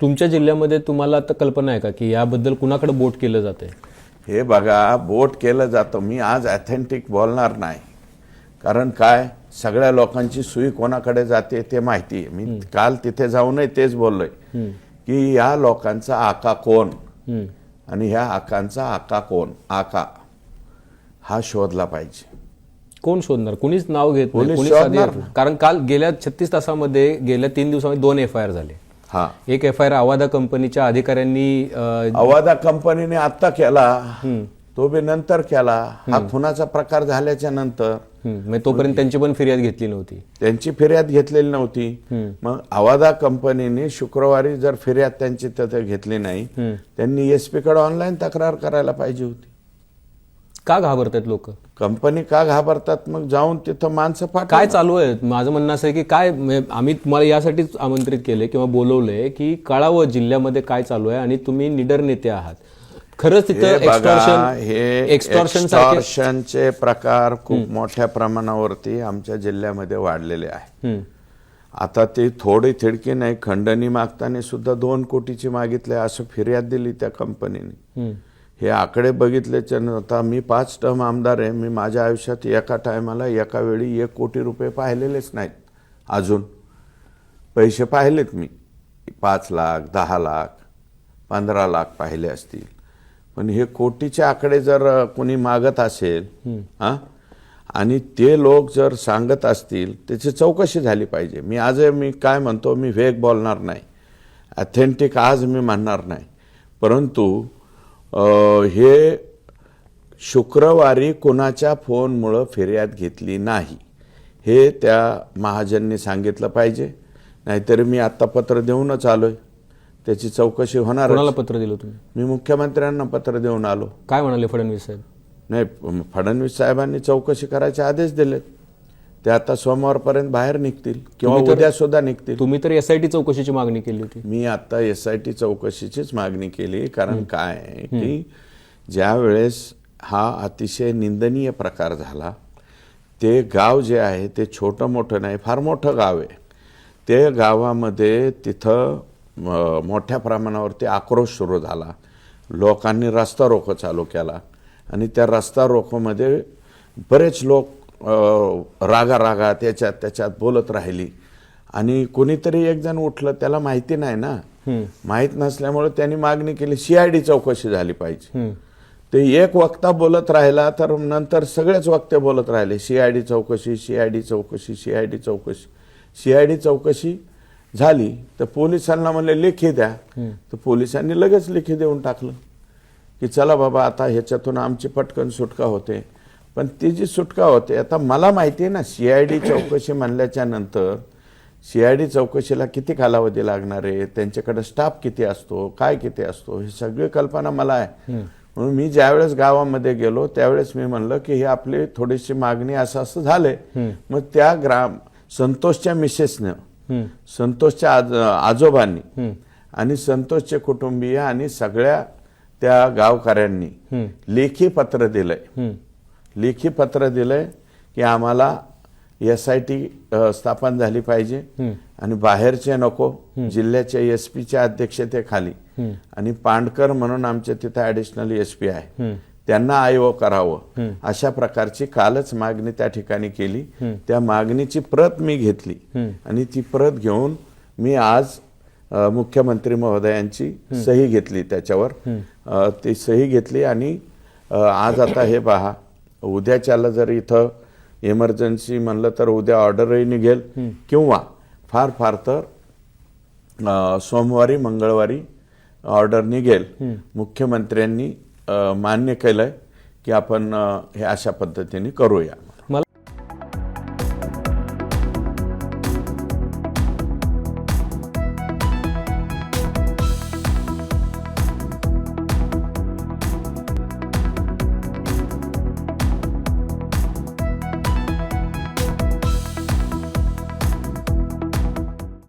तुमच्या जिल्ह्यामध्ये तुम्हाला आता कल्पना आहे का की याबद्दल कुणाकडे बोट केलं जाते हे बघा बोट केलं जातं. मी आज ऑथेंटिक बोलणार नाही. कारण काय? सगळ्या लोकांची सुई कोणाकडे जाते ते माहिती आहे. मी काल तिथे जाऊनही तेच बोललोय. की या लोकांचा आका कोण? आणि ह्या आकांचा आका कोण? आका. हा शोधला पाहिजे. कोण शोधणार? कुणीच नाव घेत नाही. कारण काल गेल्या छत्तीस तासामध्ये गेल्या तीन दिवसामध्ये दोन एफ आय आर झाले. हा. एक एफ आय आर आवादा कंपनीच्या अधिकाऱ्यांनी अं, अवादा कंपनीने आत्ता केला तो बी नंतर केला. हा खुनाचा प्रकार झाल्याच्यानंतर तोपर्यंत त्यांची पण फिर्याद घेतली नव्हती. त्यांची फिर्याद घेतलेली नव्हती. मग अवादा कंपनीने शुक्रवारी जर फिर्याद त्यांची घेतली नाही त्यांनी एसपी कडे ऑनलाईन तक्रार करायला पाहिजे होती. का घाबरतात लोक? कंपनी का घाबरतात? मग जाऊन तिथं माणसं पाठ काय चालू आहे? माझं म्हणणं असं आहे की काय म्हणजे आम्ही तुम्हाला यासाठीच आमंत्रित केले किंवा बोलवलंय की कळावं जिल्ह्यामध्ये काय चालू आहे आणि तुम्ही निडर नेते आहात. खरंच तिथं हे एक्स्टॉर्शन हे एक्स्टॉर्शनचे प्रकार खूप मोठ्या प्रमाणावरती आमच्या जिल्ह्यामध्ये वाढलेले आहे. आता ते थोडी थिडकी नाही खंडणी मागताना सुद्धा दोन कोटीची मागितले असं फिर्याद दिली त्या कंपनीने. हं, आकडे बघितल्याच्या आता मी पाच टर्म आमदार आहे. मी माझ्या आयुष्यात एका टायमाला एका वेळी एक कोटी रुपये पाहिलेलेच नाहीत. अजून. पैसे पाहिलेत मी. पाच लाख दहा लाख पंधरा लाख पाहिले असतील. पण हे कोटीचे आकडे जर कोणी मागत असेल हा आणि ते लोक जर सांगत असतील त्याची चौकशी झाली पाहिजे. मी आज मी काय म्हणतो मी वेग बोलणार नाही. अथेंटिक आज मी म्हणणार नाही. परंतु हे शुक्रवारी कोणाच्या फोनमुळं फिर्याद घेतली नाही हे त्या महाजननी सांगितलं पाहिजे. नाहीतर मी आत्ता पत्र देऊनच आलोय. त्याची चौकशी होणार कोणाला पत्र दिलं तुम्ही? मी मुख्यमंत्र्यांना पत्र देऊन आलो. काय म्हणाले फडणवीस साहेब? नाही फडणवीस साहेबांनी चौकशी करायचे आदेश दिलेत. ते आता सोमवारपर्यंत बाहेर निघतील किंवा उद्या सुद्धा निघतील. तुम्ही तर एसआयटी चौकशीची मागणी केली होती. मी आता एस आय टी चौकशीचीच मागणी केली कारण काय की ज्या वेळेस हा अतिशय निंदनीय प्रकार झाला ते गाव जे आहे ते छोटं मोठं नाही फार मोठं गाव आहे. ते गावामध्ये तिथं मोठ्या प्रमाणावरती आक्रोश सुरू झाला. लोकांनी रस्ता रोको चालू केला आणि त्या रस्ता रोकोमध्ये बरेच लोक रागा रागा त्याच्यात त्याच्यात बोलत राहिली. आणि कोणीतरी एक जण उठलं त्याला माहिती नाही ना. माहीत नसल्यामुळे त्यांनी मागणी केली सीआयडी चौकशी झाली पाहिजे. ते एक वक्ता बोलत राहिला तर नंतर सगळेच वक्ते बोलत राहिले सीआयडी चौकशी सीआयडी चौकशी सीआयडी चौकशी. सीआयडी चौकशी झाली तर पोलिसांना म्हणले लेखी द्या. तर पोलिसांनी लगेच लेखी देऊन टाकलं की चला बाबा आता ह्याच्यातून आमची पटकन सुटका होते. पण ती जी सुटका होते आता मला माहिती आहे ना सीआयडी चौकशी म्हणल्याच्या नंतर सीआयडी चौकशीला किती कालावधी लागणार आहे त्यांच्याकडे स्टाफ किती असतो काय किती असतो ही सगळी कल्पना मला आहे. म्हणून मी ज्यावेळेस गावामध्ये गेलो त्यावेळेस मी म्हणलं की ही आपली थोडीशी मागणी असं असं झालंय. मग त्या ग्राम संतोषच्या मिसेसनं संतोषच्या आज आजोबांनी आणि संतोषचे कुटुंबीय आणि सगळ्या त्या गावकऱ्यांनी लेखी पत्र दिलंय. लेखी पत्र दिलंय की आम्हाला एस आय टी स्थापन झाली पाहिजे. आणि बाहेरचे नको जिल्ह्याच्या एस पीच्या अध्यक्षतेखाली. आणि पांडकर म्हणून आमच्या तिथे ऍडिशनल एस पी आहे. त्यांना आयोग करावं. अशा प्रकारची कालच मागणी त्या ठिकाणी केली. त्या मागणीची प्रत मी घेतली. आणि ती प्रत घेऊन मी आज मुख्यमंत्री महोदयांची सही घेतली त्याच्यावर. ती सही घेतली आणि आज आता हे पहा. उद्याच्याला जर इथं इमर्जन्सी म्हणलं तर उद्या ऑर्डरही निघेल. किंवा फार फार तर सोमवारी मंगळवारी ऑर्डर निघेल. मुख्यमंत्र्यांनी मान्य केलंय की आपण हे अशा पद्धतीने करूया.